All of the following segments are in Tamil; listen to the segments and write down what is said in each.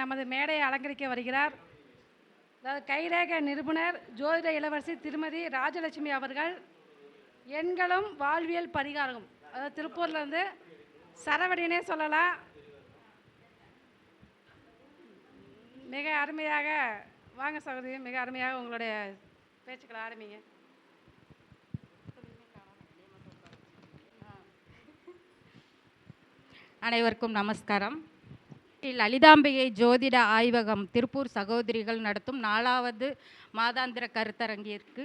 நமது மேடையை அலங்கரிக்க வருகிறார். அதாவது கைரேக நிருபுணர் ஜோதிட இளவரசி திருமதி ராஜலட்சுமி அவர்கள் எண்களும் வாழ்வியல் பரிகாரம் அதாவது திருப்பூர்லேருந்து சரவடினே சொல்லலாம். மிக அருமையாக வாங்க சகோதரி மிக அருமையாக உங்களுடைய பேச்சுக்களை ஆரம்பிங்க. அனைவருக்கும் நமஸ்காரம். லலிதாம்பிகை ஜோதிட ஆய்வகம் திருப்பூர் சகோதரிகள் நடத்தும் நாலாவது மாதாந்திர கருத்தரங்கிற்கு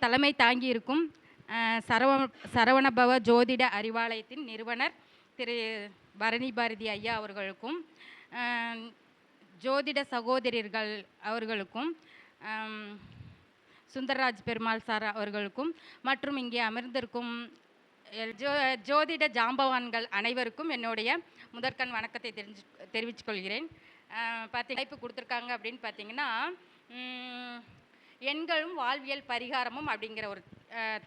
தலைமை தாங்கியிருக்கும் சரவ சரவணபவ ஜோதிட அறிவாலயத்தின் நிறுவனர் திரு. பரணி பாரதி ஐயா அவர்களுக்கும் ஜோதிட சகோதரர்கள் அவர்களுக்கும் சுந்தரராஜ் பெருமாள் சார் அவர்களுக்கும் மற்றும் இங்கே அமர்ந்திருக்கும் எல் ஜோ ஜோதிட ஜாம்பவான்கள் அனைவருக்கும் என்னுடைய முதற்கண் வணக்கத்தை தெரிஞ்சு தெரிவித்துக்கொள்கிறேன் பார்த்தி வாய்ப்பு கொடுத்துருக்காங்க அப்படின்னு பார்த்தீங்கன்னா எண்களும் வாழ்வியல் பரிகாரமும் அப்படிங்கிற ஒரு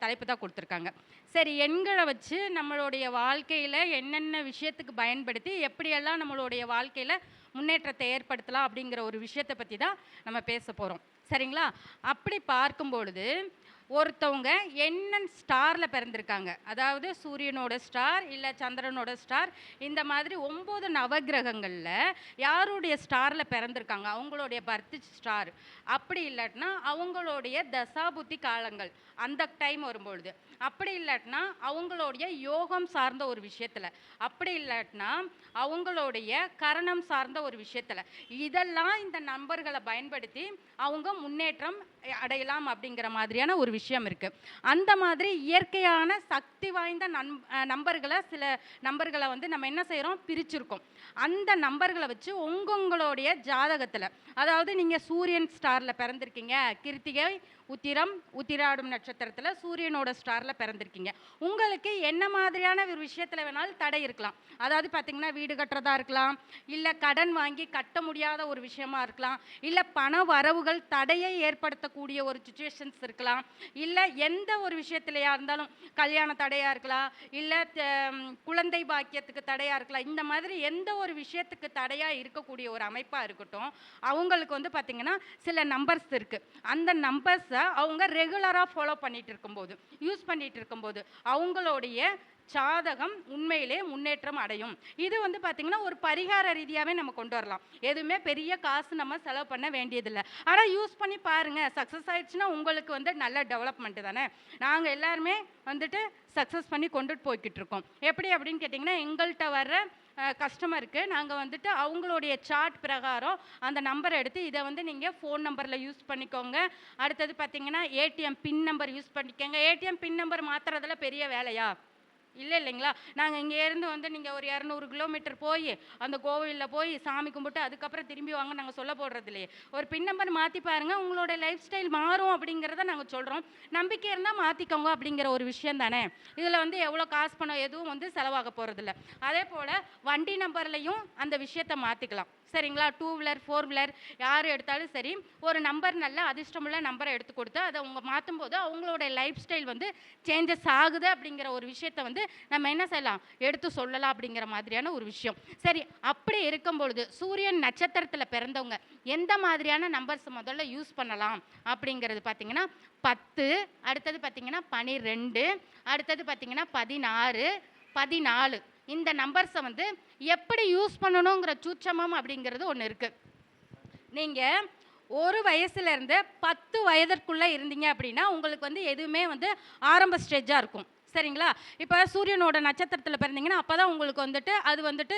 தலைப்பு தான் கொடுத்துருக்காங்க. சரி எண்களை வச்சு நம்மளுடைய வாழ்க்கையில் என்னென்ன விஷயத்துக்கு பயன்படுத்தி எப்படியெல்லாம் நம்மளுடைய வாழ்க்கையில் முன்னேற்றத்தை ஏற்படுத்தலாம் அப்படிங்கிற ஒரு விஷயத்தை பற்றி தான் நம்ம பேச போகிறோம் சரிங்களா? அப்படி பார்க்கும் பொழுது ஒருத்தவங்க என்ன ஸ்டாரில் பிறந்திருக்காங்க. அதாவது சூரியனோட ஸ்டார் இல்லை சந்திரனோட ஸ்டார் இந்த மாதிரி ஒம்பது நவகிரகங்களில் யாருடைய ஸ்டாரில் பிறந்திருக்காங்க? அவங்களுடைய பர்த் ஸ்டார். அப்படி இல்லாட்டினா அவங்களுடைய தசாபுத்தி காலங்கள் அந்த டைம் வரும்பொழுது. அப்படி இல்லாட்டினா அவங்களுடைய யோகம் சார்ந்த ஒரு விஷயத்தில். அப்படி இல்லாட்டினா அவங்களுடைய கரணம் சார்ந்த ஒரு விஷயத்தில். இதெல்லாம் இந்த நம்பர்களை பயன்படுத்தி அவங்க முன்னேற்றம் அடையலாம் அப்படிங்கிற மாதிரியான ஒரு விஷயம் இருக்குது அந்த மாதிரி இயற்கையான சக்தி வாய்ந்த நம் நம்பர்களை சில நம்பர்களை வந்து நம்ம என்ன செய்கிறோம் பிரிச்சிருக்கோம். அந்த நம்பர்களை வச்சு உங்கவுங்களுடைய ஜாதகத்தில் அதாவது நீங்கள் சூரியன் ஸ்டாரில் பிறந்திருக்கீங்க கிருத்திகை உத்திரம் உத்திராடும் நட்சத்திரத்தில் சூரியனோட ஸ்டாரில் பிறந்திருக்கீங்க. உங்களுக்கு என்ன மாதிரியான ஒரு விஷயத்தில் வேணாலும் தடை இருக்கலாம். அதாவது பார்த்தீங்கன்னா வீடு கட்டுறதா இருக்கலாம் இல்லை கடன் வாங்கி கட்ட முடியாத ஒரு விஷயமா இருக்கலாம் இல்லை பண வரவுகள் தடையை ஏற்படுத்தக்கூடிய ஒரு சுச்சுவேஷன்ஸ் இருக்கலாம் இல்லை எந்த ஒரு விஷயத்திலையா இருந்தாலும் கல்யாண தடையாக இருக்கலாம் இல்லை குழந்தை பாக்கியத்துக்கு தடையாக இருக்கலாம் இந்த மாதிரி எந்த ஒரு விஷயத்துக்கு தடையாக இருக்கக்கூடிய ஒரு அமைப்பாக இருக்கட்டும் அவங்களுக்கு வந்து பார்த்திங்கன்னா சில நம்பர்ஸ் இருக்குது அந்த நம்பர்ஸை அவங்க ரெகுலராக ஃபாலோ பண்ணிட்டு இருக்கும்போது யூஸ் பண்ணிட்டு இருக்கும்போது அவங்களுடைய சாதகம் உண்மையிலே முன்னேற்றம் அடையும். இது வந்து பார்த்திங்கன்னா ஒரு பரிகார ரீதியாகவே நம்ம கொண்டு வரலாம். எதுவுமே பெரிய காசு நம்ம செலவு பண்ண வேண்டியதில்லை. ஆனால் யூஸ் பண்ணி பாருங்கள் சக்ஸஸ் ஆயிடுச்சுன்னா உங்களுக்கு வந்து நல்ல டெவலப்மெண்ட் தானே? நாங்கள் எல்லாருமே வந்துட்டு சக்ஸஸ் பண்ணி கொண்டுட்டு போய்கிட்டு இருக்கோம் எப்படி அப்படின்னு கேட்டிங்கன்னா எங்கள்கிட்ட வர்ற கஸ்டமருக்கு நாங்கள் வந்துட்டு அவங்களுடைய சார்ட் பிரகாரம் அந்த நம்பர் எடுத்து இதை வந்து நீங்கள் ஃபோன் நம்பரில் யூஸ் பண்ணிக்கோங்க. அடுத்தது பார்த்தீங்கன்னா ஏடிஎம் பின் நம்பர் யூஸ் பண்ணிக்கோங்க. ஏடிஎம் பின் நம்பர் மாற்றுறதுல பெரிய வேலையா? இல்லை இல்லைங்களா? நாங்கள் இங்கே இருந்து வந்து நீங்கள் ஒரு இரநூறு கிலோமீட்டர் போய் அந்த கோவிலில் போய் சாமி கும்பிட்டு அதுக்கப்புறம் திரும்பி வாங்க நாங்கள் சொல்ல போடுறது இல்லையே ஒரு பின் நம்பர் மாற்றி பாருங்கள் உங்களோட லைஃப் ஸ்டைல் மாறும் அப்படிங்கிறத நாங்கள் சொல்கிறோம் நம்பிக்கை இருந்தால் மாற்றிக்கோங்க அப்படிங்கிற ஒரு விஷயம் தானே. இதில் வந்து எவ்வளோ காசு பணம் எதுவும் வந்து செலவாக போகிறதில்ல அதே போல் வண்டி நம்பர்லையும் அந்த விஷயத்தை மாற்றிக்கலாம் சரிங்களா? டூ வீலர் ஃபோர் வீலர் யார் எடுத்தாலும் சரி ஒரு நம்பர் நல்ல அதிர்ஷ்டமுள்ள நம்பரை எடுத்து கொடுத்து அதை அவங்க மாற்றும் போது அவங்களோட லைஃப் ஸ்டைல் வந்து சேஞ்சஸ் ஆகுது அப்படிங்கிற ஒரு விஷயத்தை வந்து நம்ம என்ன செய்யலாம்? எடுத்து சொல்லலாம் அப்படிங்கிற மாதிரியான ஒரு விஷயம். சரி அப்படி இருக்கும் பொழுது சூரியன் நட்சத்திரத்தில் பிறந்தவங்க எந்த மாதிரியான நம்பர்ஸ் முதல்ல யூஸ் பண்ணலாம் அப்படிங்கிறது பார்த்தீங்கன்னா பத்து அடுத்தது பார்த்தீங்கன்னா பனிரெண்டு அடுத்தது பார்த்தீங்கன்னா பதினாறு பதினாலு. இந்த நம்பர்ஸை வந்து எப்படி யூஸ் பண்ணணுங்கிற சூட்சமம் அப்படிங்கிறது ஒன்று இருக்குது நீங்கள் ஒரு வயசுலேருந்து பத்து வயதிற்குள்ளே இருந்தீங்க அப்படின்னா உங்களுக்கு வந்து எதுவுமே வந்து ஆரம்ப ஸ்டேஜாக இருக்கும். சரிங்களா? இப்போ சூரியனோட நட்சத்திரத்தில் பிறந்தீங்கன்னா அப்போ தான் உங்களுக்கு வந்துட்டு அது வந்துட்டு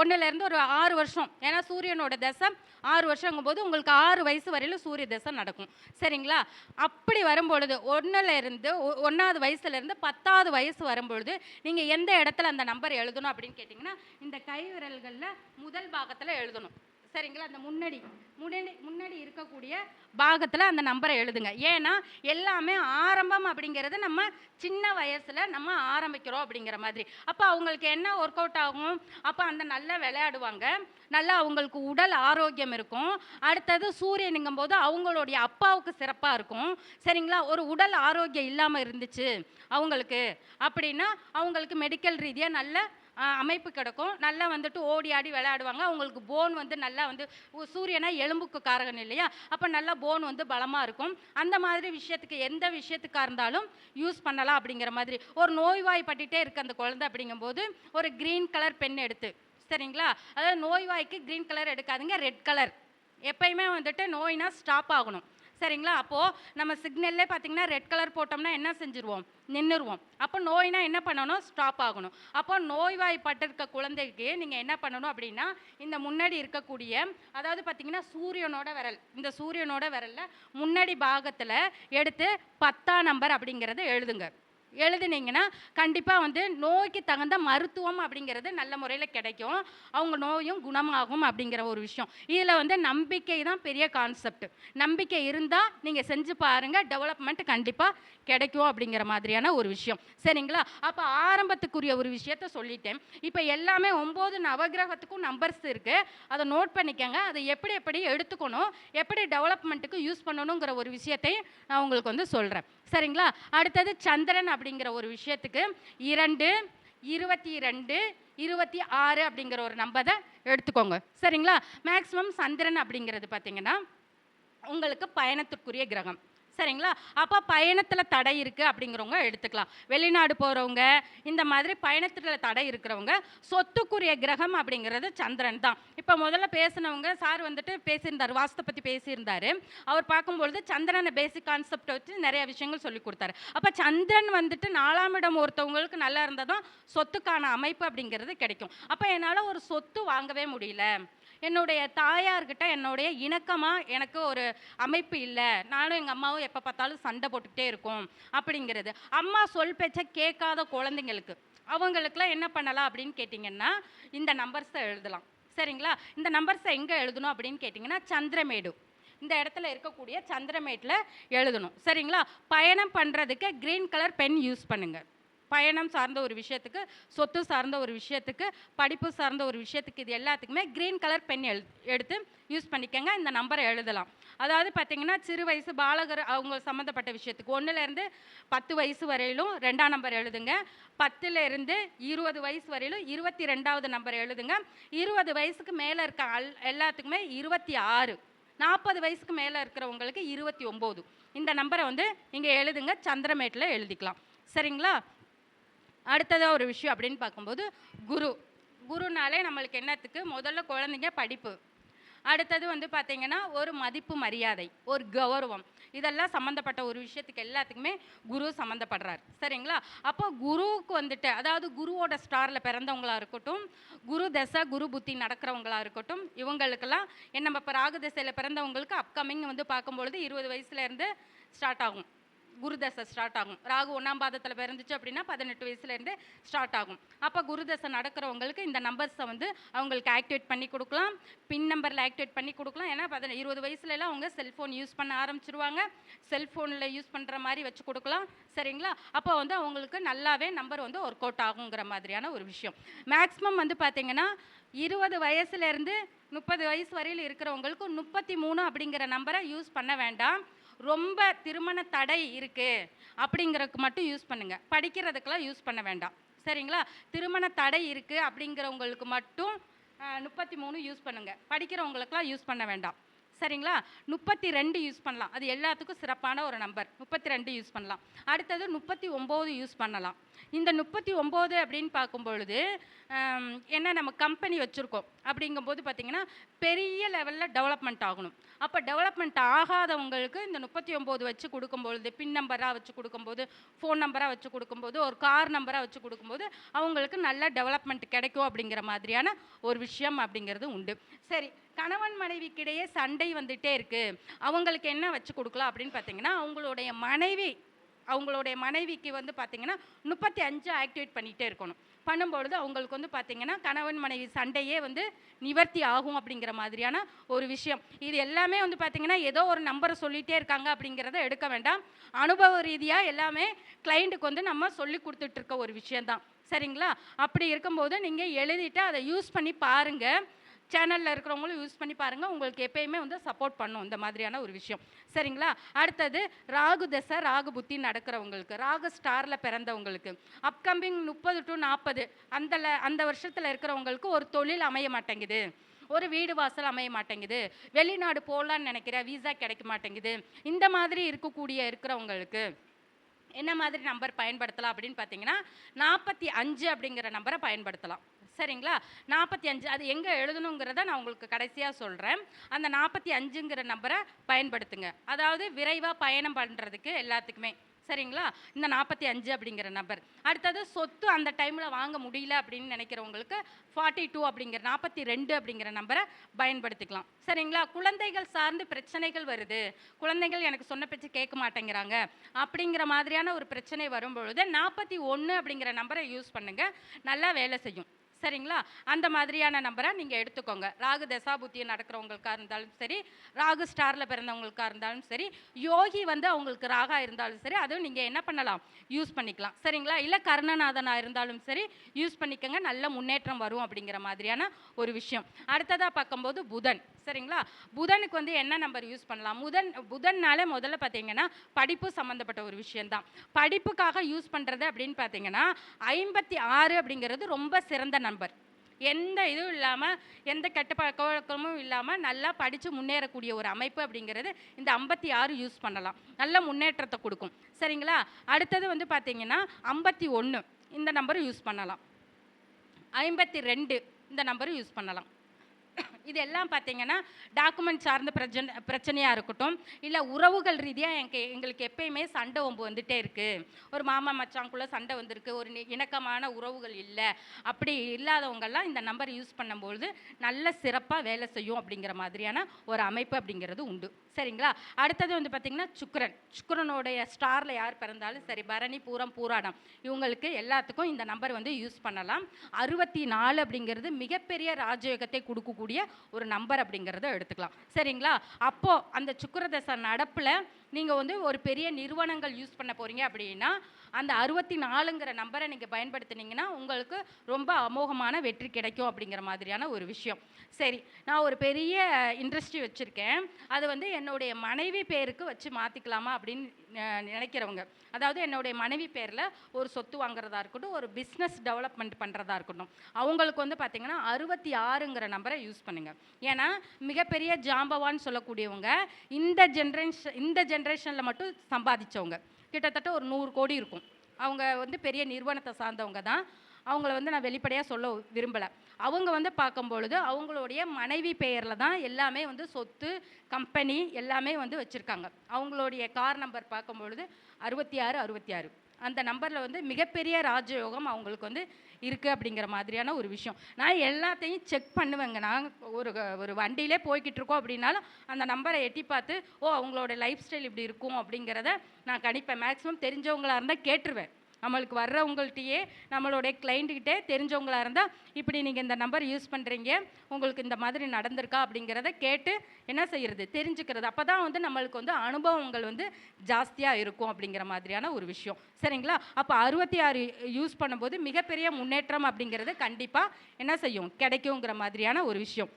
ஒன்றுலேருந்து ஒரு ஆறு வருஷம். ஏன்னா சூரியனோட தசை ஆறு வருஷங்கும் போது உங்களுக்கு ஆறு வயசு வரையிலும் சூரிய தசை நடக்கும். சரிங்களா? அப்படி வரும்பொழுது ஒன்றுலேருந்து ஒன்றாவது வயசுலேருந்து பத்தாவது வயசு வரும்பொழுது நீங்கள் எந்த இடத்துல அந்த நம்பர் எழுதணும் அப்படின்னு கேட்டிங்கன்னா இந்த கை விரல்களில் முதல் பாகத்தில் எழுதணும். சரிங்களா? அந்த முன்னாடி முன்னாடி முன்னாடி இருக்கக்கூடிய பாகத்தில் அந்த நம்பரை எழுதுங்க. ஏன்னா எல்லாமே ஆரம்பம் அப்படிங்கிறது நம்ம சின்ன வயசில் நம்ம ஆரம்பிக்கிறோம் அப்படிங்கிற மாதிரி. அப்போ அவங்களுக்கு என்ன ஒர்க் அவுட் ஆகும்? அப்போ அந்த நல்லா விளையாடுவாங்க. நல்லா அவங்களுக்கு உடல் ஆரோக்கியம் இருக்கும். அடுத்தது சூரியனுங்கும் போது அவங்களுடைய அப்பாவுக்கு சிறப்பாக இருக்கும். சரிங்களா? ஒரு உடல் ஆரோக்கியம் இல்லாமல் இருந்துச்சு அவங்களுக்கு. அப்படின்னா அவங்களுக்கு மெடிக்கல் ரீதியாக நல்ல அமைப்பு கிடைக்கும். நல்லா வந்துட்டு ஓடி ஆடி விளையாடுவாங்க. அவங்களுக்கு போன் வந்து நல்லா வந்து சூரியனா எலும்புக்கு காரகன் இல்லையா? அப்போ நல்லா போன் வந்து பலமாக இருக்கும். அந்த மாதிரி விஷயத்துக்கு எந்த விஷயத்துக்காக இருந்தாலும் யூஸ் பண்ணலாம் அப்படிங்கிற மாதிரி. ஒரு நோய்வாய்ப்பட்டுட்டே இருக்குது அந்த குழந்தை அப்படிங்கும்போது ஒரு க்ரீன் கலர் பென் எடுத்து சரிங்களா? அதாவது நோய்வாய்க்கு க்ரீன் கலர் எடுக்காதுங்க ரெட் கலர் எப்பயுமே வந்துட்டு நோய்னா ஸ்டாப் ஆகணும். சரிங்களா? அப்போது நம்ம சிக்னல்லே பார்த்தீங்கன்னா ரெட் கலர் போட்டோம்னா என்ன செஞ்சுருவோம்? நின்றுருவோம் அப்போ நோய்னா என்ன பண்ணணும்? ஸ்டாப் ஆகணும். அப்போ நோய்வாய்ப்பட்டிருக்க குழந்தைக்கு நீங்கள் என்ன பண்ணணும் அப்படின்னா இந்த முன்னாடி இருக்கக்கூடிய அதாவது பார்த்தீங்கன்னா சூரியனோட விரல் இந்த சூரியனோட விரலில் முன்னாடி பாகத்தில் எடுத்து பத்தாம் நம்பர் அப்படிங்கிறத எழுதுங்க. எழுதுனீங்கன்னா கண்டிப்பாக வந்து நோய்க்கு தகுந்த மருத்துவம் அப்படிங்கிறது நல்ல முறையில் கிடைக்கும். அவங்க நோயும் குணமாகும் அப்படிங்கிற ஒரு விஷயம். இதில் வந்து நம்பிக்கை தான் பெரிய கான்செப்ட் நம்பிக்கை இருந்தால் நீங்கள் செஞ்சு பாருங்கள் டெவலப்மெண்ட் கண்டிப்பாக கிடைக்கும் அப்படிங்கிற மாதிரியான ஒரு விஷயம். சரிங்களா? அப்போ ஆரம்பத்துக்குரிய ஒரு விஷயத்த சொல்லிட்டேன். இப்போ எல்லாமே ஒம்பது நவகிரகத்துக்கும் நம்பர்ஸ் இருக்குது அதை நோட் பண்ணிக்கங்க. அதை எப்படி எப்படி எடுத்துக்கணும் எப்படி டெவலப்மெண்ட்டுக்கு யூஸ் பண்ணணுங்கிற ஒரு விஷயத்தையும் நான் உங்களுக்கு வந்து சொல்கிறேன் சரிங்களா? அடுத்தது சந்திரன் அப்படிங்கிற ஒரு விஷயத்துக்கு இரண்டு இருபத்தி ரெண்டு இருபத்தி ஆறு அப்படிங்கிற ஒரு நம்பரை எடுத்துக்கோங்க. சரிங்களா? மேக்ஸிமம் சந்திரன் அப்படிங்கிறது பார்த்தீங்கன்னா உங்களுக்கு பயணத்துக்குரிய கிரகம். சரிங்களா? அப்போ பயணத்தில் தடை இருக்குது அப்படிங்கிறவங்க எடுத்துக்கலாம். வெளிநாடு போகிறவங்க இந்த மாதிரி பயணத்தில் தடை இருக்கிறவங்க சொத்துக்குரிய கிரகம் அப்படிங்கிறது சந்திரன் தான். இப்போ முதல்ல பேசினவங்க சார் வந்துட்டு பேசியிருந்தார் வாஸ்து பற்றி பேசியிருந்தாரு. அவர் பார்க்கும்பொழுது சந்திரனை பேசிக் கான்செப்ட் வச்சு நிறைய விஷயங்கள் சொல்லி கொடுத்தாரு. அப்போ சந்திரன் வந்துட்டு நாலாம் இடம் ஒருத்தவங்களுக்கு நல்லா இருந்தால் தான் சொத்துக்கான அமைப்பு அப்படிங்கிறது கிடைக்கும். அப்போ என்னால் ஒரு சொத்து வாங்கவே முடியல. என்னுடைய தாயார்கிட்ட என்னுடைய இணக்கமாக எனக்கு ஒரு அமைப்பு இல்லை. நானும் எங்கள் அம்மாவும் எப்போ பார்த்தாலும் சண்டை போட்டுக்கிட்டே இருக்கோம் அப்படிங்கிறது. அம்மா சொல் பேச்சை கேட்காத குழந்தைங்களுக்கு. அவங்களுக்குலாம் என்ன பண்ணலாம் அப்படின்னு கேட்டிங்கன்னா இந்த நம்பர்ஸை எழுதலாம். சரிங்களா? இந்த நம்பர்ஸை எங்கே எழுதணும் அப்படின்னு கேட்டிங்கன்னா சந்திரமேடு. இந்த இடத்துல இருக்கக்கூடிய சந்திரமேட்டில் எழுதணும். சரிங்களா? பயணம் பண்ணுறதுக்கு க்ரீன் கலர் பென் யூஸ் பண்ணுங்கள் பயணம் சார்ந்த ஒரு விஷயத்துக்கு சொத்து சார்ந்த ஒரு விஷயத்துக்கு படிப்பு சார்ந்த ஒரு விஷயத்துக்கு இது எல்லாத்துக்குமே க்ரீன் கலர் பென் எழு எடுத்து யூஸ் பண்ணிக்கங்க. இந்த நம்பரை எழுதலாம். அதாவது பார்த்தீங்கன்னா சிறு வயசு பாலகர் அவங்க சம்மந்தப்பட்ட விஷயத்துக்கு ஒன்றுலேருந்து பத்து வயசு வரையிலும் ரெண்டாம் நம்பர் எழுதுங்க. பத்துலேருந்து இருபது வயசு வரையிலும் இருபத்தி ரெண்டாவது நம்பர் எழுதுங்க. இருபது வயசுக்கு மேலே இருக்க அல் எல்லாத்துக்குமே இருபத்தி ஆறு. நாற்பது வயசுக்கு மேலே இருக்கிறவங்களுக்கு இருபத்தி ஒம்பது. இந்த நம்பரை வந்து நீங்கள் எழுதுங்க. சந்திரமேட்டில் எழுதிக்கலாம். சரிங்களா? அடுத்ததாக ஒரு விஷயம் அப்படின்னு பார்க்கும்போது குரு. குருனாலே நம்மளுக்கு என்னத்துக்கு? முதல்ல குழந்தைங்க படிப்பு. அடுத்தது வந்து பார்த்திங்கன்னா ஒரு மதிப்பு மரியாதை ஒரு கௌரவம். இதெல்லாம் சம்மந்தப்பட்ட ஒரு விஷயத்துக்கு எல்லாத்துக்குமே குரு சம்மந்தப்படுறார் சரிங்களா? அப்போ குருவுக்கு வந்துட்டு அதாவது குருவோட ஸ்டாரில் பிறந்தவங்களாக இருக்கட்டும் குரு தசை குரு புத்தி நடக்கிறவங்களா இருக்கட்டும் இவங்களுக்கெல்லாம் என்ன நம்ம இப்போ ராகு தசையில் பிறந்தவங்களுக்கு அப்கமிங் வந்து பார்க்கும்பொழுது இருபது வயசுலேருந்து ஸ்டார்ட் ஆகும். குருதசை ஸ்டார்ட் ஆகும். ராகு ஒன்றாம் பாதத்தில் பிறந்துச்சு அப்படின்னா பதினெட்டு வயசுலேருந்து ஸ்டார்ட் ஆகும். அப்போ குருதசை நடக்கிறவங்களுக்கு இந்த நம்பர்ஸை வந்து அவங்களுக்கு ஆக்டிவேட் பண்ணி கொடுக்கலாம். பின் நம்பரில் ஆக்டிவேட் பண்ணி கொடுக்கலாம். ஏன்னா பதின இருபது வயசுலலாம் அவங்க செல்ஃபோன் யூஸ் பண்ண ஆரம்பிச்சிருவாங்க. செல்ஃபோனில் யூஸ் பண்ணுற மாதிரி வச்சு கொடுக்கலாம். சரிங்களா? அப்போ வந்து அவங்களுக்கு நல்லாவே நம்பர் வந்து ஒர்க் அவுட் ஆகுங்கிற மாதிரியான ஒரு விஷயம். மேக்ஸிமம் வந்து பார்த்தீங்கன்னா இருபது வயசுலேருந்து முப்பது வயசு வரையில் இருக்கிறவங்களுக்கு முப்பத்தி மூணு அப்படிங்கிற நம்பரை யூஸ் பண்ண வேண்டாம். ரொம்ப திருமண தடை இருக்குது அப்படிங்கிறதுக்கு மட்டும் யூஸ் பண்ணுங்கள் படிக்கிறதுக்கெல்லாம் யூஸ் பண்ண வேண்டாம். சரிங்களா? திருமண தடை இருக்குது அப்படிங்கிறவங்களுக்கு மட்டும் முப்பத்தி மூணு யூஸ் பண்ணுங்கள் படிக்கிறவங்களுக்கெல்லாம் யூஸ் பண்ண வேண்டாம். சரிங்களா? முப்பத்தி ரெண்டு யூஸ் பண்ணலாம். அது எல்லாத்துக்கும் சிறப்பான ஒரு நம்பர் முப்பத்தி ரெண்டு யூஸ் பண்ணலாம். அடுத்தது முப்பத்தி ஒம்பது யூஸ் பண்ணலாம். இந்த முப்பத்தி ஒம்பது அப்படின்னு பார்க்கும் பொழுது என்ன நம்ம கம்பெனி வச்சுருக்கோம். அப்படிங்கும்போது பார்த்திங்கன்னா பெரிய லெவலில் டெவலப்மெண்ட் ஆகணும். அப்போ டெவலப்மெண்ட் ஆகாதவங்களுக்கு இந்த முப்பத்தி ஒம்பது வச்சு கொடுக்கும்பொழுது பின் நம்பராக வச்சு கொடுக்கும்போது ஃபோன் நம்பராக வச்சு கொடுக்கும்போது ஒரு கார் நம்பராக வச்சு கொடுக்கும்போது அவங்களுக்கு நல்ல டெவலப்மெண்ட் கிடைக்கும் அப்படிங்கிற மாதிரியான ஒரு விஷயம் அப்படிங்கிறது உண்டு. சரி கணவன் மனைவிக்கிடையே சண்டை வந்துகிட்டே இருக்குது அவங்களுக்கு என்ன வச்சு கொடுக்கலாம் அப்படின்னு பார்த்தீங்கன்னா அவங்களுடைய மனைவி அவங்களுடைய மனைவிக்கு வந்து பார்த்திங்கன்னா முப்பத்தி அஞ்சு ஆக்டிவேட் பண்ணிகிட்டே இருக்கணும். பண்ணும்பொழுது அவங்களுக்கு வந்து பார்த்திங்கன்னா கணவன் மனைவி சண்டையே வந்து நிவர்த்தி ஆகும் அப்படிங்கிற மாதிரியான ஒரு விஷயம். இது எல்லாமே வந்து பார்த்திங்கன்னா ஏதோ ஒரு நம்பரை சொல்லிகிட்டே இருக்காங்க அப்படிங்கிறத எடுக்க வேண்டாம். அனுபவ ரீதியாக எல்லாமே கிளைண்ட்டுக்கு வந்து நம்ம சொல்லி கொடுத்துட்ருக்க ஒரு விஷயந்தான் சரிங்களா? அப்படி இருக்கும்போது நீங்கள் எழுதிட்டு அதை யூஸ் பண்ணி பாருங்கள் சேனலில் இருக்கிறவங்களும் யூஸ் பண்ணி பாருங்கள் உங்களுக்கு எப்பயுமே வந்து சப்போர்ட் பண்ணும் இந்த மாதிரியான ஒரு விஷயம். சரிங்களா? அடுத்தது ராகு தசை ராகு புத்தி நடக்கிறவங்களுக்கு ராகு ஸ்டாரில் பிறந்தவங்களுக்கு அப்கமிங் முப்பது டு நாற்பது அந்த அந்த வருஷத்தில் இருக்கிறவங்களுக்கு ஒரு தொழில் அமைய மாட்டேங்குது. ஒரு வீடு வாசல் அமைய மாட்டேங்குது. வெளிநாடு போகலான்னு நினைக்கிற வீசா கிடைக்க மாட்டேங்குது. இந்த மாதிரி இருக்கக்கூடிய இருக்கிறவங்களுக்கு என்ன மாதிரி நம்பர் பயன்படுத்தலாம் அப்படின்னு பார்த்தீங்கன்னா நாற்பத்தி அஞ்சு அப்படிங்கிற நம்பரை பயன்படுத்தலாம். சரிங்களா? நாற்பத்தி அஞ்சு அது எங்கே எழுதணுங்கிறத நான் உங்களுக்கு கடைசியாக சொல்கிறேன் அந்த நாற்பத்தி அஞ்சுங்கிற நம்பரை பயன்படுத்துங்க. அதாவது விரைவாக பயணம் பண்ணுறதுக்கு எல்லாத்துக்குமே. சரிங்களா? இந்த நாற்பத்தி அஞ்சு அப்படிங்கிற நம்பர் அடுத்தது சொத்து அந்த டைமில் வாங்க முடியல அப்படின்னு நினைக்கிறவங்களுக்கு ஃபார்ட்டி டூ அப்படிங்கிற நாற்பத்தி ரெண்டு அப்படிங்கிற நம்பரை பயன்படுத்திக்கலாம். சரிங்களா? குழந்தைகள் சார்ந்து பிரச்சனைகள் வருது. குழந்தைகள் எனக்கு சொன்ன பேச்சு கேட்க மாட்டேங்கிறாங்க. அப்படிங்கிற மாதிரியான ஒரு பிரச்சனை வரும்பொழுது நாற்பத்தி ஒன்று அப்படிங்கிற நம்பரை யூஸ் பண்ணுங்கள் நல்லா வேலை செய்யும். சரிங்களா? அந்த மாதிரியான நம்பரை நீங்கள் எடுத்துக்கோங்க. ராகு தசாபுத்தியை நடக்கிறவங்களுக்காக இருந்தாலும் சரி ராகு ஸ்டாரில் பிறந்தவங்களுக்காக இருந்தாலும் சரி யோகி வந்து அவங்களுக்கு ராகா இருந்தாலும் சரி அதுவும் நீங்கள் என்ன பண்ணலாம்? யூஸ் பண்ணிக்கலாம். சரிங்களா? இல்லை கர்ணநாதனாக இருந்தாலும் சரி யூஸ் பண்ணிக்கோங்க. நல்ல முன்னேற்றம் வரும் அப்படிங்கிற மாதிரியான ஒரு விஷயம். அடுத்ததாக பார்க்கும்போது புதன். சரிங்களா? புதனுக்கு வந்து என்ன நம்பர் யூஸ் பண்ணலாம்? புதன் புதன்னாலே முதல்ல பார்த்தீங்கன்னா படிப்பு சம்மந்தப்பட்ட ஒரு விஷயந்தான் படிப்புக்காக யூஸ் பண்ணுறது அப்படின்னு பார்த்தீங்கன்னா ஐம்பத்தி ஆறு அப்படிங்கிறது ரொம்ப சிறந்த நம்பர் எந்த இதுவும் இல்லாமல் எந்த கெட்ட பழக்க வழக்கமும் இல்லாமல் நல்லா படித்து முன்னேறக்கூடிய ஒரு அமைப்பு அப்படிங்கிறது இந்த ஐம்பத்தி ஆறு யூஸ் பண்ணலாம். நல்ல முன்னேற்றத்தை கொடுக்கும். சரிங்களா? அடுத்தது வந்து பார்த்தீங்கன்னா ஐம்பத்தி ஒன்று இந்த நம்பரும் யூஸ் பண்ணலாம். ஐம்பத்தி ரெண்டு இந்த நம்பரும் யூஸ் பண்ணலாம். இது எல்லாம் பார்த்தீங்கன்னா டாக்குமெண்ட் சார்ந்த பிரச்சனை பிரச்சனையாக இருக்கட்டும். இல்லை உறவுகள் ரீதியாக எங்க எங்களுக்கு எப்பயுமே சண்டை ஒம்பு வந்துட்டே இருக்குது ஒரு மாமா மச்சாங்குள்ளே சண்டை வந்திருக்கு. ஒரு இணக்கமான உறவுகள் இல்லை. அப்படி இல்லாதவங்கெல்லாம் இந்த நம்பர் யூஸ் பண்ணும்பொழுது நல்ல சிறப்பாக வேலை செய்யும் அப்படிங்கிற மாதிரியான ஒரு அமைப்பு அப்படிங்கிறது உண்டு. சரிங்களா? அடுத்தது வந்து பார்த்திங்கன்னா சுக்கரன். சுக்கரனுடைய ஸ்டாரில் யார் பிறந்தாலும் சரி பரணி பூரம் பூராடம். இவங்களுக்கு எல்லாத்துக்கும் இந்த நம்பர் வந்து யூஸ் பண்ணலாம். அறுபத்தி நாலு அப்படிங்கிறது மிகப்பெரிய ராஜயோகத்தை கொடுக்கக்கூடிய ஒரு நம்பர் அப்படிங்கிறத எடுத்துக்கலாம். சரிங்களா? அப்போது அந்த சுக்கிரதசை நடப்பில் நீங்கள் வந்து ஒரு பெரிய நிறுவனங்கள் யூஸ் பண்ண போகிறீங்க அப்படின்னா அந்த அறுபத்தி நாலுங்கிற நம்பரை நீங்கள் பயன்படுத்தினீங்கன்னா உங்களுக்கு ரொம்ப அமோகமான வெற்றி கிடைக்கும் அப்படிங்கிற மாதிரியான ஒரு விஷயம். சரி நான் ஒரு பெரிய இண்டஸ்ட்ரி வச்சுருக்கேன். அது வந்து என்னுடைய மனைவி பேருக்கு வச்சு மாற்றிக்கலாமா அப்படின்னு நினைக்கிறவங்க. அதாவது என்னுடைய மனைவி பேரில் ஒரு சொத்து வாங்குறதா இருக்கட்டும் ஒரு பிஸ்னஸ் டெவலப்மெண்ட் பண்ணுறதா இருக்கட்டும். அவங்களுக்கு வந்து பார்த்திங்கன்னா அறுபத்தி ஆறுங்கிற நம்பரை யூஸ் பண்ணுங்கள் ஏன்னா மிகப்பெரிய ஜாம்பவான்னு சொல்லக்கூடியவங்க இந்த ஜென்ரேஷன் இந்த ஜென்ரேஷனில் மட்டும் சம்பாதிச்சவங்க. கிட்டத்தட்ட ஒரு நூறு கோடி இருக்கும். அவங்க வந்து பெரிய நிறுவனத்தை சார்ந்தவங்க தான். அவங்கள வந்து நான் வெளிப்படையாக சொல்ல விரும்பலை. அவங்க வந்து பார்க்கும்பொழுது அவங்களுடைய மனைவி பெயரில் தான் எல்லாமே வந்து சொத்து கம்பெனி எல்லாமே வந்து வச்சுருக்காங்க. அவங்களுடைய கார் நம்பர் பார்க்கும்பொழுது அறுபத்தி ஆறு அறுபத்தி ஆறு. அந்த நம்பரில் வந்து மிகப்பெரிய ராஜயோகம் அவங்களுக்கு வந்து இருக்குது அப்படிங்கிற மாதிரியான ஒரு விஷயம். நான் எல்லாத்தையும் செக் பண்ணுவேங்க. நான் ஒரு ஒரு வண்டியிலே போய்கிட்டு இருக்கோம் அப்படின்னாலும் அந்த நம்பரை எட்டி பார்த்து ஓ அவங்களோட லைஃப் ஸ்டைல் இப்படி இருக்கும் அப்படிங்கிறத நான் கணிப்பேன். மேக்ஸிமம் தெரிஞ்சவங்களா இருந்தால் கேட்டுருவேன். நம்மளுக்கு வர்றவங்கள்ட்டையே நம்மளுடைய கிளைண்ட்டுக்கிட்டே தெரிஞ்சவங்களாக இருந்தால் இப்படி நீங்கள் இந்த நம்பர் யூஸ் பண்ணுறீங்க உங்களுக்கு இந்த மாதிரி நடந்திருக்கா அப்படிங்கிறத கேட்டு என்ன செய்கிறது தெரிஞ்சுக்கிறது. அப்போ தான் வந்து நம்மளுக்கு வந்து அனுபவங்கள் வந்து ஜாஸ்தியாக இருக்கும் அப்படிங்கிற மாதிரியான ஒரு விஷயம். சரிங்களா? அப்போ அறுபத்தி ஆறு யூஸ் பண்ணும்போது மிகப்பெரிய முன்னேற்றம் அப்படிங்கிறது கண்டிப்பாக என்ன செய்யும்? கிடைக்குங்கிற மாதிரியான ஒரு விஷயம்.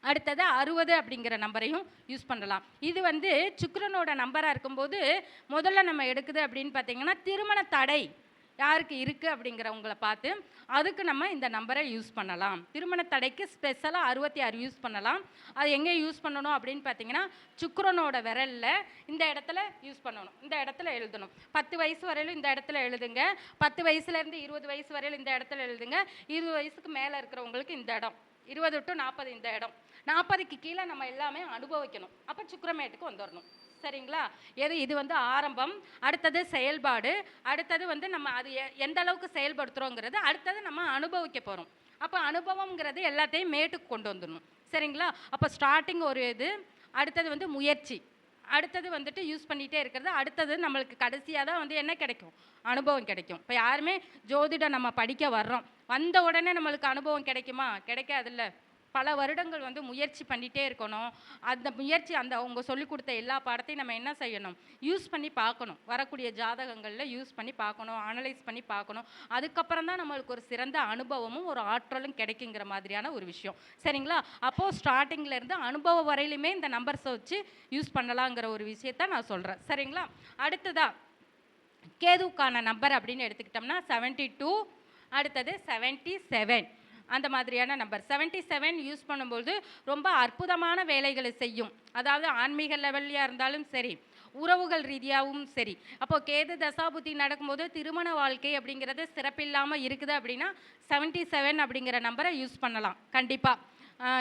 அடுத்தது அறுபது அப்படிங்கிற நம்பரையும் யூஸ் பண்ணலாம். இது வந்து சுக்கரனோட நம்பராக இருக்கும்போது முதல்ல நம்ம எடுக்குது அப்படின்னு பார்த்தீங்கன்னா திருமண தடை யாருக்கு இருக்குது அப்படிங்கிறவங்கள பார்த்து அதுக்கு நம்ம இந்த நம்பரை யூஸ் பண்ணலாம். திருமண தடைக்கு ஸ்பெஷலாக அறுபத்தி ஆறு யூஸ் பண்ணலாம். அது எங்கே யூஸ் பண்ணணும் அப்படின்னு பார்த்தீங்கன்னா சுக்கரனோட விரலில் இந்த இடத்துல யூஸ் பண்ணணும். இந்த இடத்துல எழுதணும். பத்து வயசு வரையிலும் இந்த இடத்துல எழுதுங்க. பத்து வயசுலேருந்து இருபது வயசு வரையிலும் இந்த இடத்துல எழுதுங்க. இருபது வயசுக்கு மேலே இருக்கிறவங்களுக்கு இந்த இடம். இருபது டு நாற்பது இந்த இடம். நாற்பதுக்கு கீழே நம்ம எல்லாமே அனுபவிக்கணும். அப்போ சுக்கிரமேட்டுக்கு வந்துடணும் சரிங்களா? எது இது வந்து ஆரம்பம் அடுத்தது செயல்பாடு அடுத்தது வந்து நம்ம அது எந்த அளவுக்கு செயல்படுத்துகிறோங்கிறது அடுத்தது நம்ம அனுபவிக்க போகிறோம் அப்போ அனுபவங்கிறது எல்லாத்தையும் மேட்டுக்கு கொண்டு வந்துடணும் சரிங்களா? அப்போ ஸ்டார்டிங் ஒரு இது அடுத்தது வந்து முயற்சி. அடுத்தது வந்துட்டு யூஸ் பண்ணிகிட்டே இருக்கிறது அடுத்தது நம்மளுக்கு கடைசியாக தான் வந்து என்ன கிடைக்கும்? அனுபவம் கிடைக்கும். இப்போ யாருமே ஜோதிடம் நம்ம படிக்க வர்றோம். வந்த உடனே நம்மளுக்கு அனுபவம் கிடைக்குமா? கிடைக்காதுல்ல. பல வருடங்கள் வந்து முயற்சி பண்ணிகிட்டே இருக்கணும். அந்த முயற்சி அந்த அவங்க சொல்லிக் கொடுத்த எல்லா பாடத்தையும் நம்ம என்ன செய்யணும்? யூஸ் பண்ணி பார்க்கணும். வரக்கூடிய ஜாதகங்களில் யூஸ் பண்ணி பார்க்கணும் அனலைஸ் பண்ணி பார்க்கணும். அதுக்கப்புறம் தான் நம்மளுக்கு ஒரு சிறந்த அனுபவமும் ஒரு ஆற்றலும் கிடைக்குங்கிற மாதிரியான ஒரு விஷயம். சரிங்களா? அப்போது ஸ்டார்டிங்லேருந்து அனுபவம் வரையிலுமே இந்த நம்பர்ஸை வச்சு யூஸ் பண்ணலாங்கிற ஒரு விஷயத்த நான் சொல்கிறேன் சரிங்களா? அடுத்ததாக கேதுவுக்கான நம்பர் அப்படின்னு எடுத்துக்கிட்டோம்னா செவன்ட்டி டூ அடுத்தது செவன்ட்டி செவன் அந்த மாதிரியான நம்பர் செவன்ட்டி செவன் யூஸ் பண்ணும்போது ரொம்ப அற்புதமான வேலைகளை செய்யும். அதாவது ஆன்மீக லெவல்லையாக இருந்தாலும் சரி உறவுகள் ரீதியாகவும் சரி. அப்போ கேது தசாபுத்தி நடக்கும்போது திருமண வாழ்க்கை அப்படிங்கிறது சிறப்பில்லாமல் இருக்குது அப்படின்னா செவன்ட்டி செவன் அப்படிங்கிற நம்பரை யூஸ் பண்ணலாம். கண்டிப்பாக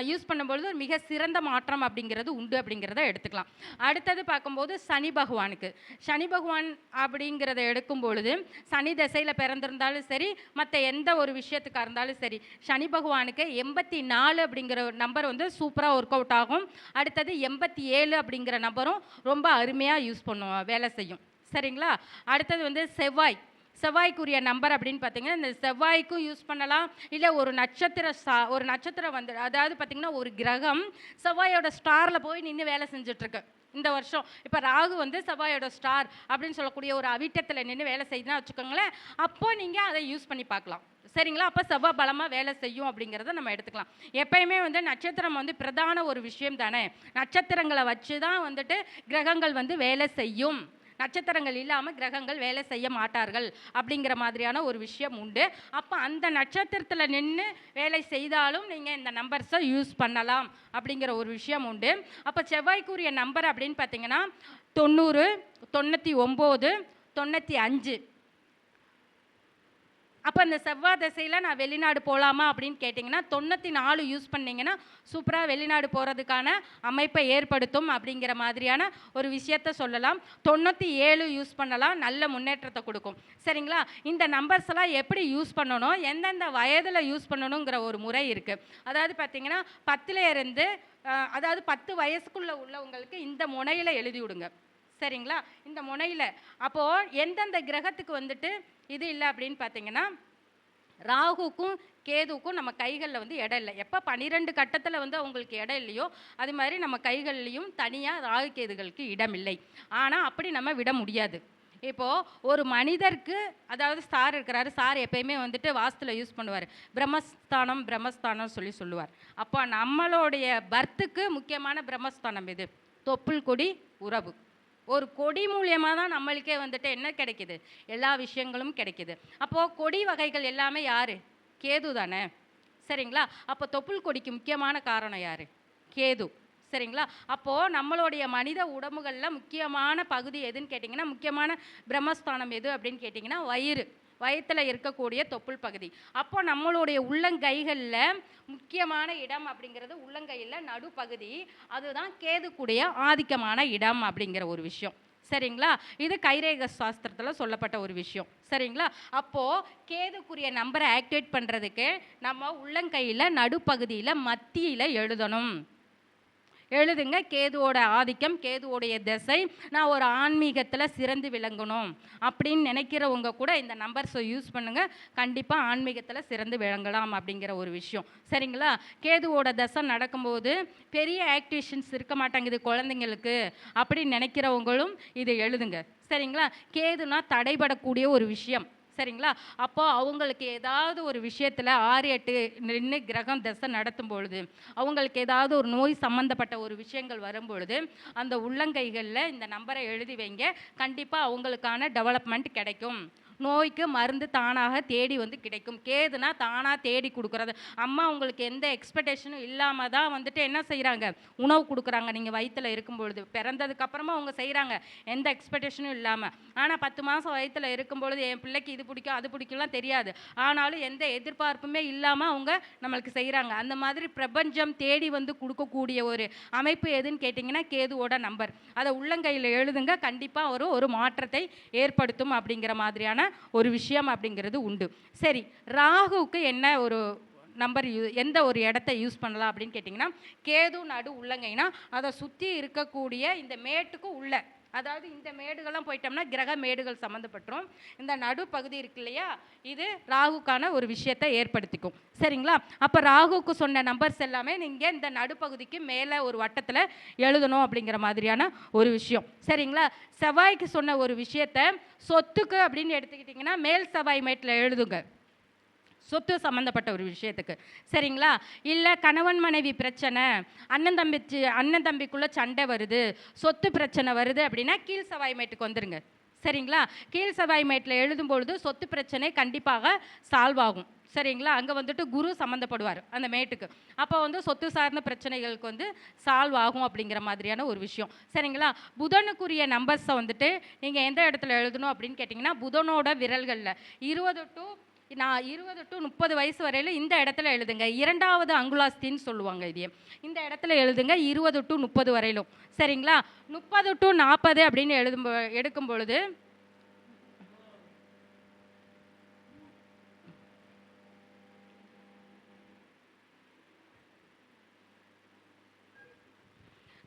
யூஸ் பண்ணும்பொழுது ஒரு மிக சிறந்த மாற்றம் அப்படிங்கிறது உண்டு அப்படிங்கிறத எடுத்துக்கலாம். அடுத்தது பார்க்கும்போது சனி பகவானுக்கு. சனி பகவான் அப்படிங்கிறத எடுக்கும் பொழுது சனி திசையில் பிறந்திருந்தாலும் சரி மற்ற எந்த ஒரு விஷயத்துக்காக இருந்தாலும் சரி சனி பகவானுக்கு எண்பத்தி நாலு அப்படிங்கிற நம்பர் வந்து சூப்பராக ஒர்க் அவுட் ஆகும். அடுத்தது எண்பத்தி ஏழு அப்படிங்கிற நம்பரும் ரொம்ப அருமையாக யூஸ் பண்ணுவோம் வேலை செய்யும். சரிங்களா? அடுத்தது வந்து செவ்வாய். செவ்வாய்க்குரிய நம்பர் அப்படின்னு பார்த்தீங்கன்னா இந்த செவ்வாய்க்கும் யூஸ் பண்ணலாம். இல்லை ஒரு நட்சத்திர சா ஒரு நட்சத்திரம் வந்து அதாவது பார்த்தீங்கன்னா ஒரு கிரகம் செவ்வாயோட ஸ்டாரில் போய் நின்று வேலை செஞ்சுட்ருக்கு. இந்த வருஷம். இப்போ ராகு வந்து செவ்வாயோட ஸ்டார் அப்படின்னு சொல்லக்கூடிய ஒரு அவிட்டத்தில் நின்று வேலை செய்யுதுன்னா வச்சுக்கோங்களேன் அப்போ நீங்கள் அதை யூஸ் பண்ணி பார்க்கலாம். சரிங்களா? அப்போ செவ்வாய் பலமாக வேலை செய்யும் அப்படிங்கிறத நம்ம எடுத்துக்கலாம். எப்பயுமே வந்து நட்சத்திரம் வந்து பிரதான ஒரு விஷயம் தானே. நட்சத்திரங்களை வச்சு தான் வந்துட்டு கிரகங்கள் வந்து வேலை செய்யும். நட்சத்திரங்கள் இல்லாமல் கிரகங்கள் வேலை செய்ய மாட்டார்கள் அப்படிங்கிற மாதிரியான ஒரு விஷயம் உண்டு. அப்போ அந்த நட்சத்திரத்தில் நின்று வேலை செய்தாலும் நீங்கள் இந்த நம்பர்ஸை யூஸ் பண்ணலாம் அப்படிங்கிற ஒரு விஷயம் உண்டு. அப்போ செவ்வாய்க்குரிய நம்பர் அப்படின்னு பார்த்தீங்கன்னா தொண்ணூறு தொண்ணூற்றி ஒம்பது தொண்ணூற்றி அஞ்சு. அப்போ அந்த செவ்வாய் திசையில் நான் வெளிநாடு போகலாமா அப்படின்னு கேட்டிங்கன்னா தொண்ணூற்றி நாலு யூஸ் பண்ணிங்கன்னா சூப்பராக வெளிநாடு போகிறதுக்கான அமைப்பை ஏற்படுத்தும் அப்படிங்கிற மாதிரியான ஒரு விஷயத்த சொல்லலாம். தொண்ணூற்றி ஏழு யூஸ் பண்ணலாம் நல்ல முன்னேற்றத்தை கொடுக்கும். சரிங்களா? இந்த நம்பர்ஸ் எல்லாம் எப்படி யூஸ் பண்ணணும்? எந்தெந்த வயதில் யூஸ் பண்ணணுங்கிற ஒரு முறை இருக்குது அதாவது பார்த்தீங்கன்னா பத்தில் இருந்து அதாவது பத்து வயசுக்குள்ளே உள்ளவங்களுக்கு இந்த முனையில் எழுதி விடுங்க. சரிங்களா? இந்த முனையில். அப்போது எந்தெந்த கிரகத்துக்கு வந்துட்டு இது இல்லை அப்படின்னு பார்த்தீங்கன்னா ராகுக்கும் கேதுக்கும் நம்ம கைகளில் வந்து இடம் இல்லை. எப்போ பன்னிரெண்டு கட்டத்தில் வந்து அவங்களுக்கு இடம் இல்லையோ அது மாதிரி நம்ம கைகள்லையும் தனியாக ராகு கேதுகளுக்கு இடம் இல்லை. ஆனால் அப்படி நம்ம விட முடியாது. இப்போது ஒரு மனிதருக்கு அதாவது சார் இருக்கிறாரு சார் எப்பயுமே வந்துட்டு வாஸ்துல யூஸ் பண்ணுவார். பிரம்மஸ்தானம் பிரம்மஸ்தானம் சொல்லி சொல்லுவார். அப்போ நம்மளுடைய பர்த்துக்கு முக்கியமான பிரம்மஸ்தானம் இது தொப்புள் கொடி உறவு. ஒரு கொடி மூலியமாக தான் நம்மளுக்கே வந்துட்டு என்ன கிடைக்குது? எல்லா விஷயங்களும் கிடைக்குது. அப்போது கொடி வகைகள் எல்லாமே யார்? கேது தானே. சரிங்களா? அப்போ தொப்புள் கொடிக்கு முக்கியமான காரணம் யார்? கேது. சரிங்களா? அப்போது நம்மளுடைய மனித உடம்புகளில் முக்கியமான பகுதி எதுன்னு கேட்டிங்கன்னா முக்கியமான பிரம்மஸ்தானம் எது அப்படின்னு கேட்டிங்கன்னா வயிறு. வயிற்றில் இருக்கக்கூடிய தொப்புள் பகுதி. அப்போ நம்மளுடைய உள்ளங்கைகளில் முக்கியமான இடம் அப்படிங்கிறது உள்ளங்கையில் நடுப்பகுதி. அதுதான் கேதுக்குடைய ஆதிக்கமான இடம் அப்படிங்கிற ஒரு விஷயம். சரிங்களா? இது கைரேக சாஸ்திரத்தில் சொல்லப்பட்ட ஒரு விஷயம். சரிங்களா? அப்போது கேதுக்குரிய நம்பரை ஆக்டிவேட் பண்ணுறதுக்கு நம்ம உள்ளங்கையில் நடுப்பகுதியில் மத்தியில் எழுதணும். எழுதுங்க. கேதுவோட ஆதிக்கம் கேதுவோடைய திசை. நான் ஒரு ஆன்மீகத்தில் சிறந்து விளங்கணும் அப்படின்னு நினைக்கிறவங்க கூட இந்த நம்பர்ஸை யூஸ் பண்ணுங்க. கண்டிப்பாக ஆன்மீகத்தில் சிறந்து விளங்கலாம் அப்படிங்கிற ஒரு விஷயம். சரிங்களா? கேதுவோட தசை நடக்கும்போது பெரிய ஆக்டிவேஷன்ஸ் இருக்க மாட்டேங்குது குழந்தைங்களுக்கு அப்படின்னு நினைக்கிறவங்களும் இதை எழுதுங்க. சரிங்களா? கேதுனா தடைபடக்கூடிய ஒரு விஷயம். சரிங்களா? அப்போ அவங்களுக்கு ஏதாவது ஒரு விஷயத்தில் ஆறு எட்டு நின்று கிரகம் தசை நடத்தும் பொழுது அவங்களுக்கு ஏதாவது ஒரு நோய் சம்மந்தப்பட்ட ஒரு விஷயங்கள் வரும் பொழுது அந்த உள்ளங்கைகளில் இந்த நம்பரை எழுதி வைங்க. கண்டிப்பாக அவங்களுக்கான டெவலப்மெண்ட் கிடைக்கும். நோய்க்கு மருந்து தானாக தேடி வந்து கிடைக்கும். கேதுனா தானாக தேடி கொடுக்குறது. அம்மா உங்களுக்கு எந்த எக்ஸ்பெக்டேஷனும் இல்லாமல் தான் வந்துட்டு என்ன செய்கிறாங்க உணவு கொடுக்குறாங்க. நீங்கள் வயிற்றில் இருக்கும் பொழுது பிறந்ததுக்கப்புறமா அவங்க செய்கிறாங்க எந்த எக்ஸ்பெக்டேஷனும் இல்லாமல் ஆனால் பத்து மாதம் வயிற்றில் இருக்கும் பொழுது என் பிள்ளைக்கு இது பிடிக்கும் அது பிடிக்கும்லாம் தெரியாது. ஆனாலும் எந்த எதிர்பார்ப்புமே இல்லாமல் அவங்க நம்மளுக்கு செய்கிறாங்க அந்த மாதிரி பிரபஞ்சம் தேடி வந்து கொடுக்கக்கூடிய ஒரு அமைப்பு எதுன்னு கேட்டிங்கன்னா கேதுவோட நம்பர். அதை உள்ளங்கையில் எழுதுங்க. கண்டிப்பாக ஒரு ஒரு மாற்றத்தை ஏற்படுத்தும் அப்படிங்கிற மாதிரியான ஒரு விஷயம் அப்படிங்கிறது உண்டு. சரி ராகுவுக்கு என்ன ஒரு நம்பர் யூ எந்த ஒரு இடத்த யூஸ் பண்ணலாம் அப்படின்னு கேட்டிங்கன்னா கேது நடு உள்ளங்கைனா அதை சுற்றி இருக்கக்கூடிய இந்த மேட்டுக்கு உள்ள அதாவது இந்த மேடுகள்லாம் போயிட்டோம்னா கிரக மேடுகள் சம்மந்தப்பட்டுரும். இந்த நடுப்பகுதி இருக்கு இல்லையா? இது ராகுக்கான ஒரு விஷயத்தை ஏற்படுத்திக்கும். சரிங்களா? அப்போ ராகுக்கு சொன்ன நம்பர்ஸ் எல்லாமே நீங்கள் இந்த நடுப்பகுதிக்கு மேலே ஒரு வட்டத்தில் எழுதணும் அப்படிங்கிற மாதிரியான ஒரு விஷயம். சரிங்களா? செவ்வாய்க்கு சொன்ன ஒரு விஷயத்த சொத்துக்கு அப்படின்னு எடுத்துக்கிட்டிங்கன்னா மேல் செவ்வாய் மேட்டில் எழுதுங்க. சொத்து சம்மந்தப்பட்ட ஒரு விஷயத்துக்கு. சரிங்களா? இல்லை கணவன் மனைவி பிரச்சனை அண்ணன் தம்பி அண்ணன் தம்பிக்குள்ளே சண்டை வருது சொத்து பிரச்சனை வருது அப்படின்னா கீழ் சவாய்மேட்டுக்கு வந்துடுங்க சரிங்களா? கீழ் சவாய்மேட்டில் எழுதும் பொழுது சொத்து பிரச்சனை கண்டிப்பாக சால்வ் ஆகும். சரிங்களா? அங்கே வந்துட்டு குரு சம்மந்தப்படுவார் அந்த மேட்டுக்கு. அப்போ வந்து சொத்து சார்ந்த பிரச்சனைகளுக்கு வந்து சால்வ் ஆகும் அப்படிங்கிற மாதிரியான ஒரு விஷயம். சரிங்களா? புதனுக்குரிய நம்பர்ஸை வந்துட்டு நீங்கள் எந்த இடத்துல எழுதணும் அப்படின்னு கேட்டிங்கன்னா புதனோட விரல்களில். இருபது டு நான் இருபது டு முப்பது வயசு வரையில் இந்த இடத்துல எழுதுங்க. இரண்டாவது அங்குலாஸ்தின்னு சொல்லுவாங்க இது. இந்த இடத்துல எழுதுங்க இருபது டு முப்பது வரையிலும். சரிங்களா? முப்பது டு நாற்பது அப்படின்னு எழுதும் எடுக்கும் பொழுது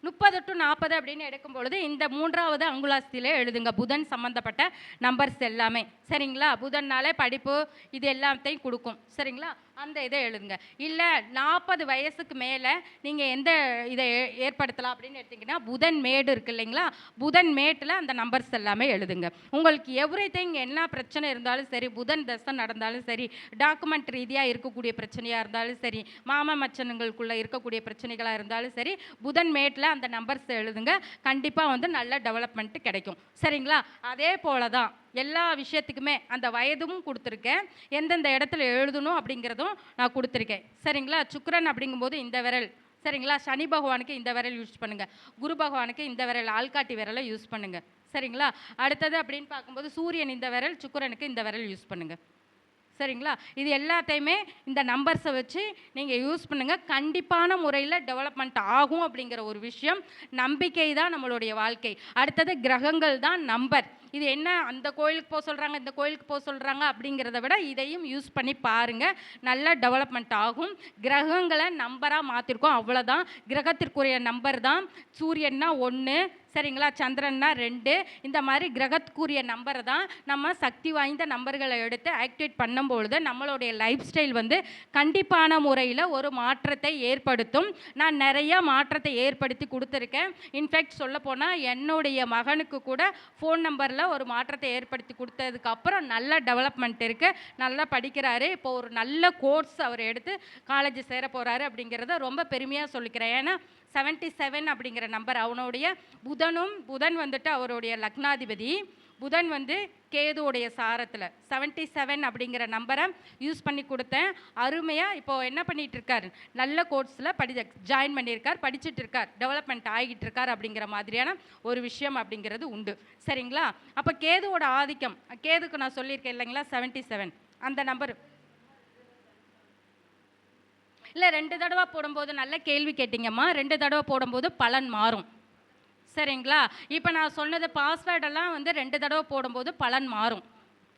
முப்பது டு நாற்பது அப்படின்னு எடுக்கும் பொழுது இந்த மூன்றாவது அங்குலாஸ்தியில எழுதுங்க. புதன் சம்மந்தப்பட்ட நம்பர்ஸ் எல்லாமே. சரிங்களா? புதன்னாலே படிப்பு இது எல்லாத்தையும் கொடுக்கும். சரிங்களா? அந்த இதை எழுதுங்க. இல்லை நாற்பது வயசுக்கு மேலே நீங்கள் எந்த இதை ஏ- ஏற்படுத்தலாம் அப்படின்னு எடுத்தீங்கன்னா புதன் மேடு இருக்கு இல்லைங்களா? புதன் மேட்டில் அந்த நம்பர்ஸ் எல்லாமே எழுதுங்க. உங்களுக்கு எவ்ரி என்ன பிரச்சனை இருந்தாலும் சரி புதன் தசை நடந்தாலும் சரி டாக்குமெண்ட் ரீதியாக இருக்கக்கூடிய பிரச்சனையாக இருந்தாலும் சரி மாமா மச்சனுங்களுக்குள்ளே இருக்கக்கூடிய பிரச்சனைகளாக இருந்தாலும் சரி புதன் மேட்டில் அந்த நம்பர்ஸ் எழுதுங்க. கண்டிப்பாக வந்து நல்ல டெவலப்மெண்ட் கிடைக்கும். சரிங்களா? அதே போல தான் எல்லா விஷயத்துக்குமே அந்த வயதும் கொடுத்துருக்கேன். எந்தெந்த இடத்துல எழுதணும் அப்படிங்கிறதும் நான் கொடுத்துருக்கேன். சரிங்களா? சுக்கரன் அப்படிங்கும்போது இந்த விரல். சரிங்களா? சனி பகவானுக்கு இந்த விரல் யூஸ் பண்ணுங்கள் குரு பகவானுக்கு இந்த விரல் ஆள்காட்டி விரலை யூஸ் பண்ணுங்கள் சரிங்களா? அடுத்தது அப்படின்னு பார்க்கும்போது சூரியன் இந்த விரல் சுக்கரனுக்கு இந்த விரல் யூஸ் பண்ணுங்கள் சரிங்களா? இது எல்லாத்தையுமே இந்த நம்பர்ஸை வச்சு நீங்கள் யூஸ் பண்ணுங்கள் கண்டிப்பான முறையில் டெவலப்மெண்ட் ஆகும் அப்படிங்கிற ஒரு விஷயம். நம்பிக்கை தான் நம்மளுடைய வாழ்க்கை. அடுத்தது கிரகங்கள் தான் நம்பர் இது என்ன? அந்த கோயிலுக்கு போக சொல்கிறாங்க இந்த கோயிலுக்கு போக சொல்கிறாங்க அப்படிங்கிறத விட இதையும் யூஸ் பண்ணி பாருங்கள் நல்ல டெவலப்மெண்ட் ஆகும். கிரகங்களை நம்பராக மாற்றிருக்கோம் அவ்வளோதான் கிரகத்திற்குரிய நம்பர் தான். சூரியன்னா ஒன்று சரிங்களா? சந்திரன்னா ரெண்டு. இந்த மாதிரி கிரகத்துக்குரிய நம்பரை தான் நம்ம சக்தி வாய்ந்த நம்பர்களை எடுத்து ஆக்டிவேட் பண்ணும்பொழுது நம்மளுடைய லைஃப் ஸ்டைல் வந்து கண்டிப்பான முறையில் ஒரு மாற்றத்தை ஏற்படுத்தும். நான் நிறைய மாற்றத்தை ஏற்படுத்தி கொடுத்துருக்கேன். இன்ஃபேக்ட் சொல்ல போனால் என்னுடைய மகனுக்கு கூட ஃபோன் நம்பரில் ஒரு மாற்றத்தை ஏற்படுத்தி கொடுத்ததுக்கப்புறம் நல்ல டெவலப்மெண்ட் இருக்குது நல்லா படிக்கிறாரு. இப்போ ஒரு நல்ல கோர்ஸ் அவர் எடுத்து காலேஜ் சேர போகிறாரு அப்படிங்கிறத ரொம்ப பெருமையாக சொல்லிக்கிறேன். ஏன்னா செவன்ட்டி செவன் அப்படிங்கிற நம்பர் அவனுடைய புதனும் புதன் வந்துட்டு அவருடைய லக்னாதிபதி. புதன் வந்து கேதுவுடைய சாரத்தில். செவன்ட்டி செவன் அப்படிங்கிற நம்பரை யூஸ் பண்ணி கொடுத்தேன். அருமையாக இப்போது என்ன பண்ணிகிட்டு இருக்கார்? நல்ல கோர்ஸில் படி ஜாயின் பண்ணியிருக்கார் படிச்சுட்டு இருக்கார் டெவலப்மெண்ட் ஆகிட்டு இருக்கார் அப்படிங்கிற மாதிரியான ஒரு விஷயம் அப்படிங்கிறது உண்டு. சரிங்களா? அப்போ கேதுவோட ஆதிக்கம் கேதுக்கு நான் சொல்லியிருக்கேன் இல்லைங்களா? செவன்ட்டி செவன் அந்த நம்பர் இல்லை ரெண்டு தடவை போடும்போது நல்ல கேள்வி கேட்டிங்கம்மா ரெண்டு தடவை போடும்போது பலன் மாறும். சரிங்களா? இப்போ நான் சொன்னது பாஸ்வேர்டெல்லாம் வந்து ரெண்டு தடவை போடும்போது பலன் மாறும்.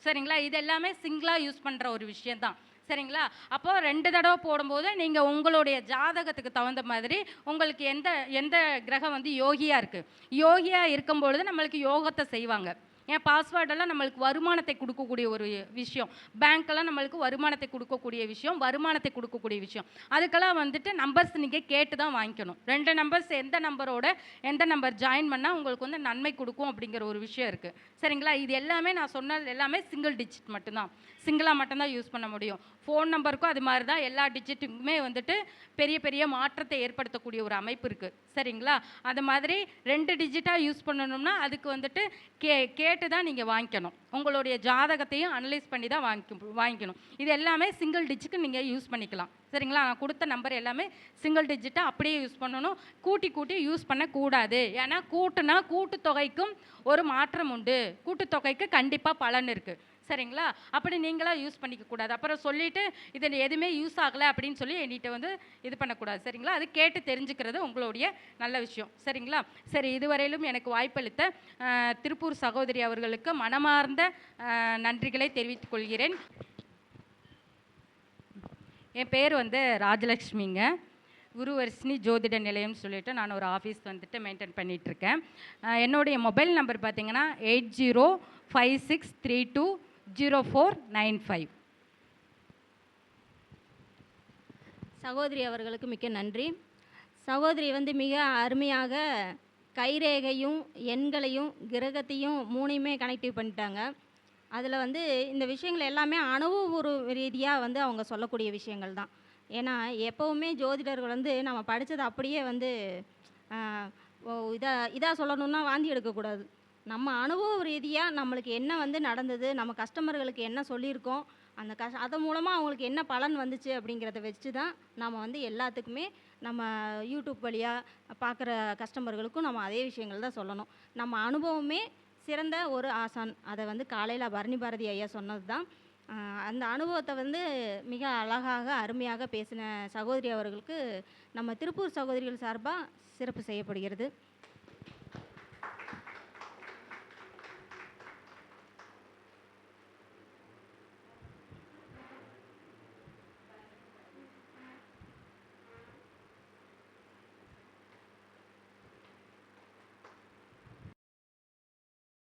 சரிங்களா? இது எல்லாமே சிங்கிளாக யூஸ் பண்ணுற ஒரு விஷயந்தான் சரிங்களா? அப்போது ரெண்டு தடவை போடும்போது நீங்கள் உங்களுடைய ஜாதகத்துக்கு தகுந்த மாதிரி உங்களுக்கு எந்த எந்த கிரகம் வந்து யோகியாக இருக்குது யோகியாக இருக்கும் பொழுது நம்மளுக்கு யோகத்தை செய்வாங்க. ஏன் பாஸ்வேர்டெல்லாம் நம்மளுக்கு வருமானத்தை கொடுக்கக்கூடிய ஒரு விஷயம். பேங்க்கெல்லாம் நம்மளுக்கு வருமானத்தை கொடுக்கக்கூடிய விஷயம் வருமானத்தை கொடுக்கக்கூடிய விஷயம். அதுக்கெல்லாம் வந்துட்டு நம்பர்ஸ் நீங்கள் கேட்டு தான் வாங்கிக்கணும். ரெண்டு நம்பர்ஸ் எந்த நம்பரோட எந்த நம்பர் ஜாயின் பண்ணால் உங்களுக்கு வந்து நன்மை கொடுக்கும் அப்படிங்கிற ஒரு விஷயம் இருக்குது சரிங்களா? இது எல்லாமே நான் சொன்னது எல்லாமே சிங்கிள் டிஜிட் மட்டும்தான். சிங்கிளாக மட்டும்தான் யூஸ் பண்ண முடியும். ஃபோன் நம்பருக்கும் அது மாதிரி தான் எல்லா டிஜிட்டுக்குமே வந்துட்டு பெரிய பெரிய மாற்றத்தை ஏற்படுத்தக்கூடிய ஒரு அமைப்பு இருக்குது சரிங்களா? அது மாதிரி ரெண்டு டிஜிட்டாக யூஸ் பண்ணணும்னா அதுக்கு வந்துட்டு கே கேட்டு தான் நீங்கள் வாங்கிக்கணும். உங்களுடைய ஜாதகத்தையும் அனலைஸ் பண்ணி தான் வாங்கி வாங்கிக்கணும். இது எல்லாமே சிங்கிள் டிஜிட்டுக்கு நீங்கள் யூஸ் பண்ணிக்கலாம். சரிங்களா? நான் கொடுத்த நம்பர் எல்லாமே சிங்கிள் டிஜிட்டாக அப்படியே யூஸ் பண்ணணும். கூட்டி கூட்டி யூஸ் பண்ணக்கூடாது. ஏன்னா கூட்டுனா கூட்டுத்தொகைக்கும் ஒரு மாற்றம் உண்டு. கூட்டுத்தொகைக்கு கண்டிப்பாக பலன் இருக்குது சரிங்களா? அப்படி நீங்களாக யூஸ் பண்ணிக்க கூடாது. அப்புறம் சொல்லிட்டு இதில் எதுவுமே யூஸ் ஆகலை அப்படின்னு சொல்லி என்கிட்ட வந்து இது பண்ணக்கூடாது. சரிங்களா? அது கேட்டு தெரிஞ்சுக்கிறது உங்களுடைய நல்ல விஷயம். சரிங்களா? சரி இதுவரையிலும் எனக்கு வாய்ப்பளித்த திருப்பூர் சகோதரி அவர்களுக்கு மனமார்ந்த நன்றிகளை தெரிவித்துக் கொள்கிறேன். என் பேர் வந்து ராஜலக்ஷ்மிங்க குருவர்ஷினி ஜோதிட நிலையம்னு சொல்லிட்டு நான் ஒரு ஆஃபீஸ் வந்துட்டு மெயின்டைன் பண்ணிகிட்ருக்கேன் என்னுடைய மொபைல் நம்பர் பார்த்தீங்கன்னா eight zero five six three two zero four nine five சகோதரி அவர்களுக்கு மிக்க நன்றி. சகோதரி வந்து மிக அருமையாக கைரேகையும் எண்களையும் கிரகத்தையும் மூணையுமே கனெக்டிவ் பண்ணிட்டாங்க. அதில் வந்து இந்த விஷயங்கள் எல்லாமே அனுபவபூர்வ ரீதியாக வந்து அவங்க சொல்லக்கூடிய விஷயங்கள் தான். ஏன்னா எப்போவுமே ஜோதிடர்கள் வந்து நம்ம படித்தது அப்படியே வந்து இதாக இதாக சொல்லணுன்னா வாந்தி எடுக்கக்கூடாது. நம்ம அனுபவ ரீதியாக நம்மளுக்கு என்ன வந்து நடந்தது நம்ம கஸ்டமர்களுக்கு என்ன சொல்லியிருக்கோம் அந்த கஷ் அதன் மூலமாக அவங்களுக்கு என்ன பலன் வந்துச்சு அப்படிங்கிறத வச்சு தான் நம்ம வந்து எல்லாத்துக்குமே நம்ம யூடியூப் வழியாக பார்க்குற கஸ்டமர்களுக்கும் நம்ம அதே விஷயங்கள் தான் சொல்லணும். நம்ம அனுபவமே சிறந்த ஒரு ஆசான். அதை வந்து காலையில் பரணி பாரதி ஐயா சொன்னது தான் அந்த அனுபவத்தை வந்து மிக அழகாக அருமையாக பேசின சகோதரி அவர்களுக்கு நம்ம திருப்பூர் சகோதரிகள் சார்பாக சிறப்பு செய்யப்படுகிறது.